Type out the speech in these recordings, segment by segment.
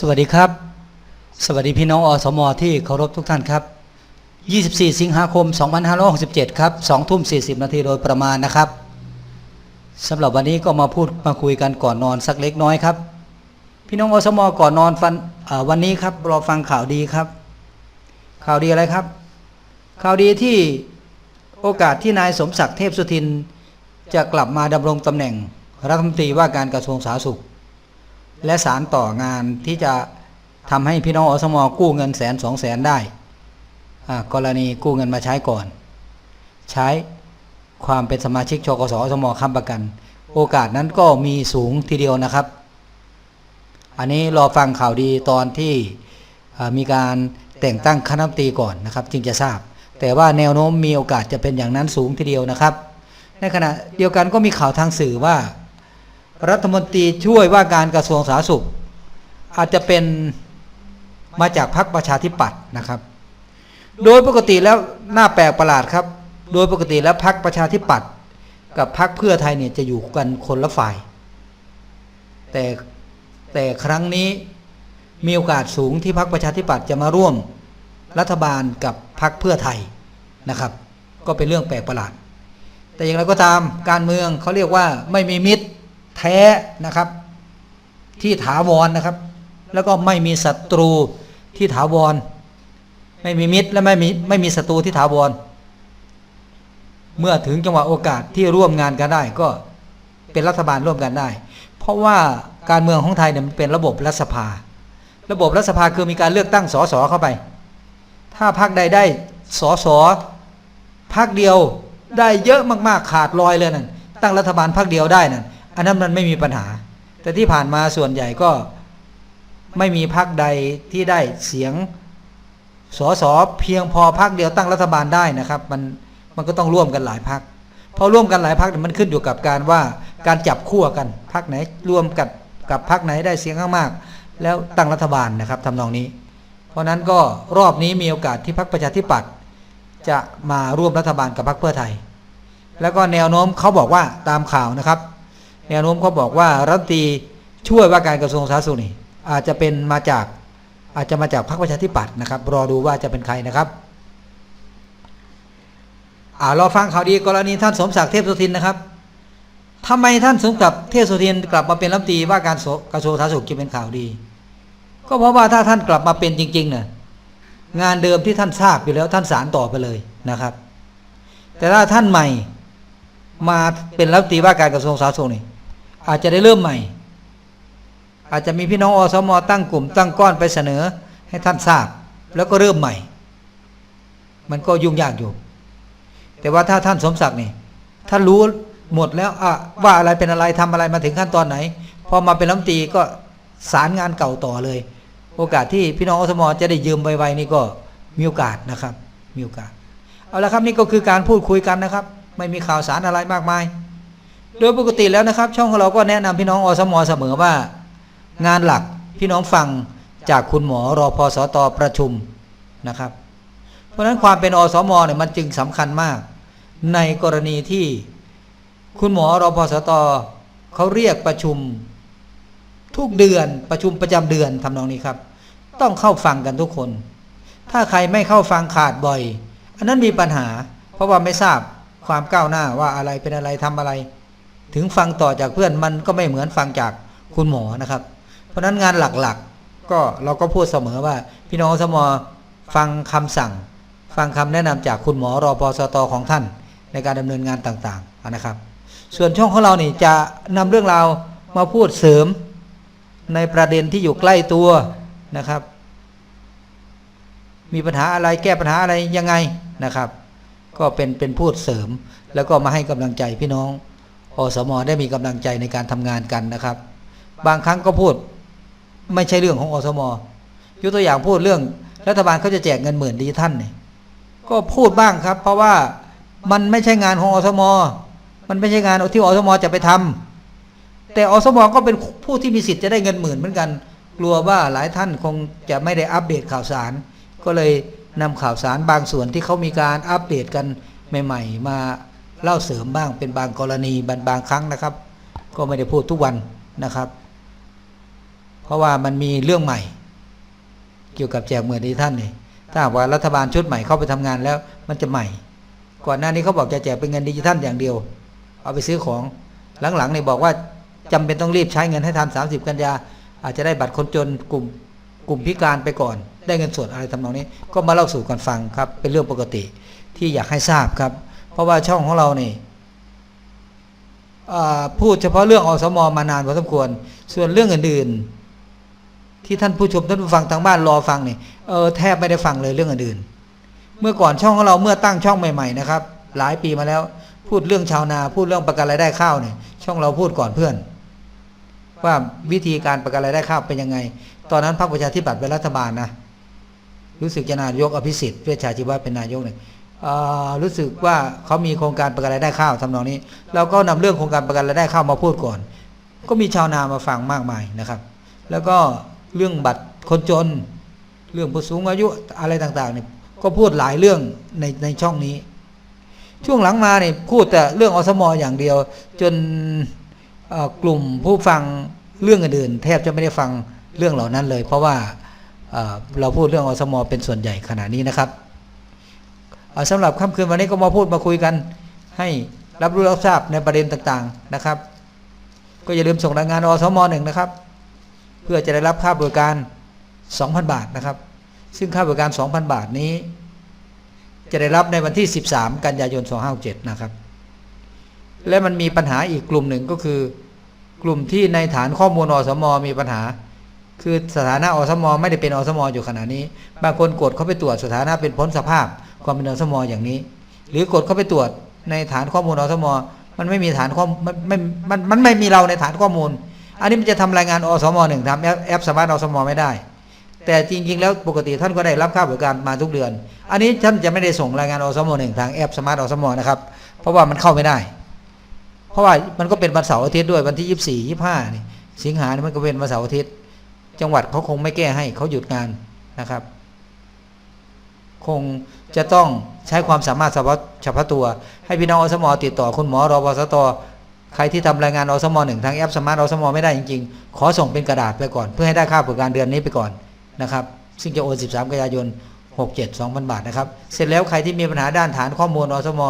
สวัสดีครับ สวัสดีพี่น้องอสมอที่เคารพทุกท่านครับ 24 สิงหาคม 2567 ครับ 2 ทุ่ม 40 นาทีโดยประมาณนะครับสำหรับวันนี้ก็มาพูดมาคุยกันก่อนนอนสักเล็กน้อยครับ พี่น้องอสมอก่อนนอนฟันวันนี้ครับรอฟังข่าวดีครับ ข่าวดีอะไรครับ ข่าวดีที่โอกาสที่นายสมศักดิ์เทพสุทิน จะกลับมาดำรงตำแหน่งรัฐมนตรีว่าการกระทรวงสาธารณสุข และสารต่องานที่จะทำให้พี่น้องอสมกู้เงินแสนสองแสนได้กรณีกู้เงินมาใช้ก่อน ใช้ความเป็นสมาชิกชกสอสมค้ำประกัน โอกาสนั้นก็มีสูงทีเดียวนะครับ อันนี้รอฟังข่าวดีตอนที่มีการแต่งตั้งคณะมนตรีก่อนนะครับ จึงจะทราบ แต่ว่าแนวโน้มมีโอกาสจะเป็นอย่างนั้นสูงทีเดียวนะครับ ในขณะเดียวกันก็มีข่าวทางสื่อว่า รัฐมนตรีช่วยว่าการกระทรวงสาธารณสุข อาจจะเป็นมาจากพรรคประชาธิปัตย์นะครับ โดยปกติแล้วน่าแปลกประหลาดครับ โดยปกติแล้วพรรคประชาธิปัตย์กับพรรคเพื่อไทยเนี่ยจะอยู่กันคนละฝ่าย แต่แต่ครั้งนี้มีโอกาสสูงที่พรรคประชาธิปัตย์จะมาร่วมรัฐบาลกับพรรคเพื่อไทยนะครับ ก็เป็นเรื่องแปลกประหลาด แต่อย่างไรก็ตามการเมืองเขาเรียกว่าไม่มีมิตร แท้นะครับ ที่ถาวรนะครับ แล้วก็ไม่มีศัตรูที่ถาวร ไม่มีมิตรและไม่มีไม่มีศัตรูที่ถาวร เมื่อถึงจังหวะโอกาสที่ร่วมงานกันได้ก็เป็นรัฐบาลร่วมกันได้ เพราะว่าการเมืองของไทยเนี่ยมันเป็นระบบรัฐสภา ระบบรัฐสภาคือมีการเลือกตั้งสสเข้าไป ถ้าพรรคใดได้สสพรรคเดียวได้เยอะมากๆขาดลอยเลยนั่นตั้งรัฐบาลพรรคเดียวได้นั่น อันนั้นมันไม่มีปัญหา แต่ที่ผ่านมาส่วนใหญ่ก็ไม่มีพรรคใดที่ได้เสียงสอสอเพียงพอพรรคเดียวตั้งรัฐบาลได้นะครับ มันมันก็ต้องร่วมกันหลายพรรคพอร่วมกันหลายพรรคมันขึ้นอยู่กับการว่าการจับคู่กันพรรคไหนร่วมกับกับพรรคไหนได้เสียงข้างมาก แล้วตั้งรัฐบาลนะครับทำนองนี้ เพราะนั้นก็รอบนี้มีโอกาสที่พรรคประชาธิปัตย์จะมาร่วมรัฐบาลกับพรรคเพื่อไทย แล้วก็แนวโน้มเขาบอกว่าตามข่าวนะครับ แนวโน้มเขาบอกว่ารัฐตีช่วยว่าการกระทรวงสาธารณสุขนี่อาจจะเป็นมาจากอาจจะมาจากพรรคประชาธิปัตย์นะครับ รอดูว่าจะเป็นใครนะครับอ่ารอฟังข่าวดีกรณีท่านสมศักดิ์เทพสุทินนะครับทำไมท่านสมศักดิ์เทพสุทินกลับมาเป็นรัฐมนตรีว่าการกระทรวงสาธารณสุขจึงเป็นข่าวดี ก็เพราะว่าถ้าท่านกลับมาเป็นจริงๆเนี่ยงานเดิมที่ท่านทราบอยู่แล้วท่านสารต่อไปเลยนะครับ แต่ถ้าท่านใหม่มาเป็นรัฐมนตรีว่าการกระทรวงสาธารณสุขนี่ อาจจะได้เริ่มใหม่ อาจจะมีพี่น้องอสมตั้งกลุ่ม ตั้งก้อนไปเสนอให้ท่านทราบ แล้วก็เริ่มใหม่ มันก็ยุ่งยากอยู่ แต่ว่าถ้าท่านสมศักดิ์นี่ท่านรู้หมดแล้วว่าอะไรเป็นอะไรทำอะไรมาถึงขั้นตอนไหนพอมาเป็นรัฐมนตรีก็สารงานเก่าต่อเลย โอกาสที่พี่น้องอสมจะได้ยืมไวๆนี่ก็มีโอกาสนะครับ มีโอกาส เอาละครับนี่ก็คือการพูดคุยกันนะครับ ไม่มีข่าวสารอะไรมากมาย โดยปกติแล้วนะครับ ช่องของเราก็แนะนำพี่น้องอสมเสมอว่า งานหลักพี่น้องฟังจากคุณหมอรอพอสตประชุมนะครับ เพราะฉะนั้นความเป็นอสมเนี่ยมันจึงสำคัญมาก ในกรณีที่คุณหมอรอพอสตเขาเรียกประชุมทุกเดือนประชุมประจำเดือนทำนองนี้ครับ ต้องเข้าฟังกันทุกคน ถ้าใครไม่เข้าฟังขาดบ่อย อันนั้นมีปัญหา เพราะว่าไม่ทราบความก้าวหน้าว่าอะไรเป็นอะไรทำอะไร ถึงฟังต่อจากเพื่อนมันก็ไม่เหมือนฟังจากคุณหมอนะครับ เพราะนั้นงานหลักๆก็เราก็พูดเสมอว่า พี่น้องสมอฟังคำสั่ง ฟังคำแนะนำจากคุณหมอรอพอสตอของท่าน ในการดำเนินงานต่างๆนะครับ ส่วนช่องของเรานี่จะนำเรื่องราวมาพูดเสริมในประเด็นที่อยู่ใกล้ตัวนะครับ มีปัญหาอะไรแก้ปัญหาอะไรยังไงนะครับ ก็เป็นเป็นพูดเสริมแล้วก็มาให้กำลังใจพี่น้อง อสมได้มีกำลังใจในการทำงานกันนะครับ บางครั้งก็พูดไม่ใช่เรื่องของอสมยกตัวอย่างพูดเรื่อง รัฐบาลเขาจะแจกเงินหมื่นดิจิทัลเนี่ยก็พูดบ้างครับ เพราะว่ามันไม่ใช่งานของอสมมันไม่ใช่งานที่อสมจะไปทำแต่อสมก็เป็นผู้ที่มีสิทธิ์จะได้เงินหมื่นเหมือนกัน กลัวว่าหลายท่านคงจะไม่ได้อัปเดตข่าวสาร ก็เลยนำข่าวสารบางส่วนที่เขามีการอัปเดตกันใหม่ ๆ มา เล่าเสริมบ้างเป็นบางกรณีบางบางครั้งนะครับ ก็ไม่ได้พูดทุกวันนะครับ เพราะว่ามันมีเรื่องใหม่ เกี่ยวกับแจกเงินดิจิทัลนี่ถ้าว่ารัฐบาลชุดใหม่เข้าไปทำงานแล้ว มันจะใหม่ ก่อนหน้านี้เขาบอกจะแจกเป็นเงินดิจิทัลอย่างเดียว เอาไปซื้อของหลังๆเนี่ยบอกว่าจำเป็นต้องรีบใช้เงินให้ทัน30 กันยา อาจจะได้บัตรคนจนกลุ่มกลุ่มพิการไปก่อน ได้เงินสดอะไรทำนองนี้ ก็มาเล่าสู่กันฟังครับ เป็นเรื่องปกติที่อยากให้ทราบครับ ราะว่าช่องของเรานี่พูดเฉพาะเรื่องอสมมานานพอสมควร ส่วนเรื่องอื่นๆ ที่ท่านผู้ชมท่านผู้ฟังทางบ้านรอฟังนี่เออแทบไม่ได้ฟังเลยเรื่องอื่นๆ เมื่อก่อนช่องของเราเมื่อตั้งช่องใหม่ๆนะครับ หลายปีมาแล้วพูดเรื่องชาวนาพูดเรื่องประกันรายได้ข้าวเนี่ยช่องเราพูดก่อนเพื่อน ว่าวิธีการประกันรายได้ข้าวเป็นยังไง ตอนนั้นพรรคประชาธิปัตย์เป็นรัฐบาลนะรู้สึกจะนายกอภิสิทธิ์เวชชาชีวะเป็นนายกเนี่ย รู้สึกว่าเขามีโครงการประกันรายได้ข้าวทำนองนี้เราก็นำเรื่องโครงการประกันรายได้ข้าวมาพูดก่อน ก็มีชาวนามาฟังมากมายนะครับ แล้วก็เรื่องบัตรคนจน เรื่องผู้สูงอายุอะไรต่างๆเนี่ยก็พูดหลายเรื่องในในช่องนี้ ช่วงหลังมาเนี่ยพูดแต่เรื่องอสมออย่างเดียว จนกลุ่มผู้ฟังเรื่องอื่นๆแทบจะไม่ได้ฟังเรื่องเหล่านั้นเลย เพราะว่าเราพูดเรื่องอสมอเป็นส่วนใหญ่ขณะนี้นะครับ สำหรับค่ำคืนวันนี้ก็มาพูดมาคุยกัน ให้รับรู้รับทราบในประเด็นต่างๆนะครับ ก็อย่าลืมส่งรายงานอสมหนึ่งนะครับ เพื่อจะได้รับค่าบริการ 2,000 บาทนะครับ ซึ่งค่าบริการ 2,000 บาทนี้ จะได้รับในวันที่ 13 กันยายน 2567 นะครับ และมันมีปัญหาอีกกลุ่มหนึ่งก็คือ กลุ่มที่ในฐานข้อมูลอสมมีปัญหาคือสถานะอสม ไม่ได้เป็นอสม อยู่ขณะนี้ บางคนกดเข้าไปตรวจสถานะเป็นพ้นสภาพ ความเป็นอสมอย่างนี้ หรือกดเข้าไปตรวจในฐานข้อมูลอสมมันไม่มีฐานข้อมมันไม่มันมันไม่มีเราในฐานข้อมูล อันนี้มันจะทำรายงานอสมหนึ่งทำแอปแอปสมาร์ทอสมไม่ได้ แต่จริง ๆ แล้วปกติท่านก็ได้รับค่าบริการมาทุกเดือน อันนี้ท่านจะไม่ได้ส่งรายงานอสมหนึ่งทางแอปสมาร์ทอสมนะครับเพราะว่ามันเข้าไม่ได้ เพราะว่ามันก็เป็นวันเสาร์อาทิตย์ด้วยวันที่ยี่สี่ยี่ห้านี่สิงหาเนี่ยมันก็เป็นวันเสาร์อาทิตย์ จังหวัดเขาคงไม่แก้ให้เขาหยุดงานนะครับ คงจะต้องใช้ความสามารถเฉพาะตัว ให้พี่น้องอสมติดต่อคุณหมอรอปสตใครที่ทำรายงานอสมหนึ่งทางแอปสมาร์ทอสมไม่ได้จริงๆ ขอส่งเป็นกระดาษไปก่อน เพื่อให้ได้ค่าบริการเดือนนี้ไปก่อนนะครับ ซึ่งจะโอน 13 กันยายน 67 2,000 บาทนะครับ เสร็จแล้วใครที่มีปัญหาด้านฐานข้อมูลอสม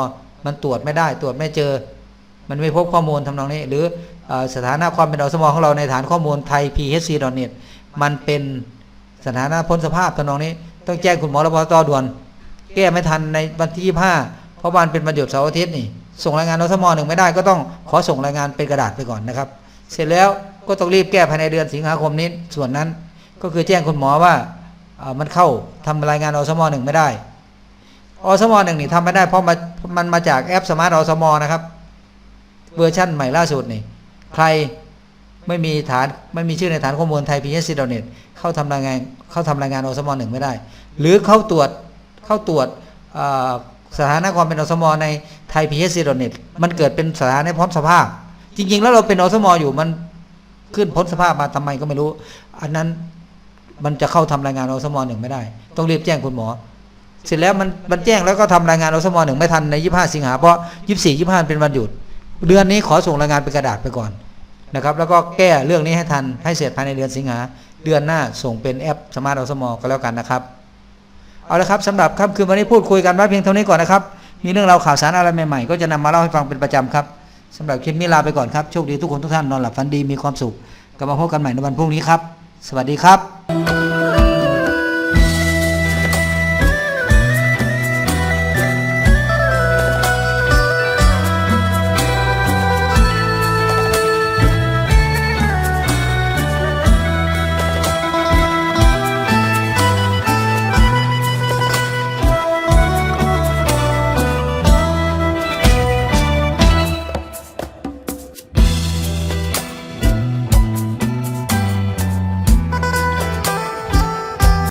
มันตรวจไม่ได้ตรวจไม่เจอ มันไม่พบข้อมูลทำนองนี้ หรืออสถานะความเป็นอสมของเราในฐานข้อมูลไทย phc.net มันเป็นสถานะพ้นสภาพทำนองนี้ ต้องแจ้งคุณหมอรพตด่วน แก้ไม่ทันในวันที่25เพราะวันเป็นวันหยุดเสาร์อาทิตย์นี่ ส่งรายงานอสมหนึ่งไม่ได้ก็ต้องขอส่งรายงานเป็นกระดาษไปก่อนนะครับ เสร็จแล้วก็ต้องรีบแก้ภายในเดือนสิงหาคมนี้ส่วนนั้น ก็คือแจ้งคุณหมอว่ามันเข้าทำรายงานอสมหนึ่งไม่ได้อสมหนึ่งนี่ทำไม่ได้เพราะมันมาจากแอปสมาร์ทอสมนะครับ เวอร์ชั่นใหม่ล่าสุดนี่ ใครไม่มีฐานไม่มีชื่อในฐานข้อมูลไทยพีเอสซีดอเน็ต เข้าทำรายงานเข้าทำรายงานอสมหนึ่งไม่ได้ หรือเข้าตรวจเข้าตรวจสถานะความเป็นอสมในไทยพีเอสซีโดเน็ตมันเกิดเป็นสถานะพ้นสภาพ จริง ๆ แล้วเราเป็นอสมอยู่มันขึ้นพ้นสภาพมาทำไมก็ไม่รู้ อันนั้นมันจะเข้าทำรายงานอสมหนึ่งไม่ได้ ต้องรีบแจ้งคุณหมอ เสร็จแล้วมันมันแจ้งแล้วก็ทำรายงานอสมหนึ่งไม่ทันในยี่ห้าสิงหาเพราะยี่สี่ยี่ห้าเป็นวันหยุด เดือนนี้ขอส่งรายงานเป็นกระดาษไปก่อนนะครับ แล้วก็แก้เรื่องนี้ให้ทันให้เสร็จภายในเดือนสิงหา เดือนหน้าส่งเป็นแอปสมาร์ทอสมอก็แล้วกันนะครับ เอาละครับสำหรับค่ำคืนวันนี้พูดคุยกันไว้เพียงเท่านี้ก่อนนะครับ มีเรื่องราวข่าวสารอะไรใหม่ๆ ก็จะนำมาเล่าให้ฟังเป็นประจำครับสำหรับคลิปนี้ลาไปก่อนครับโชคดีทุกคนทุกท่านนอนหลับฝันดีมีความสุขกลับมาพบกันใหม่ในวันพรุ่งนี้ครับ สวัสดีครับ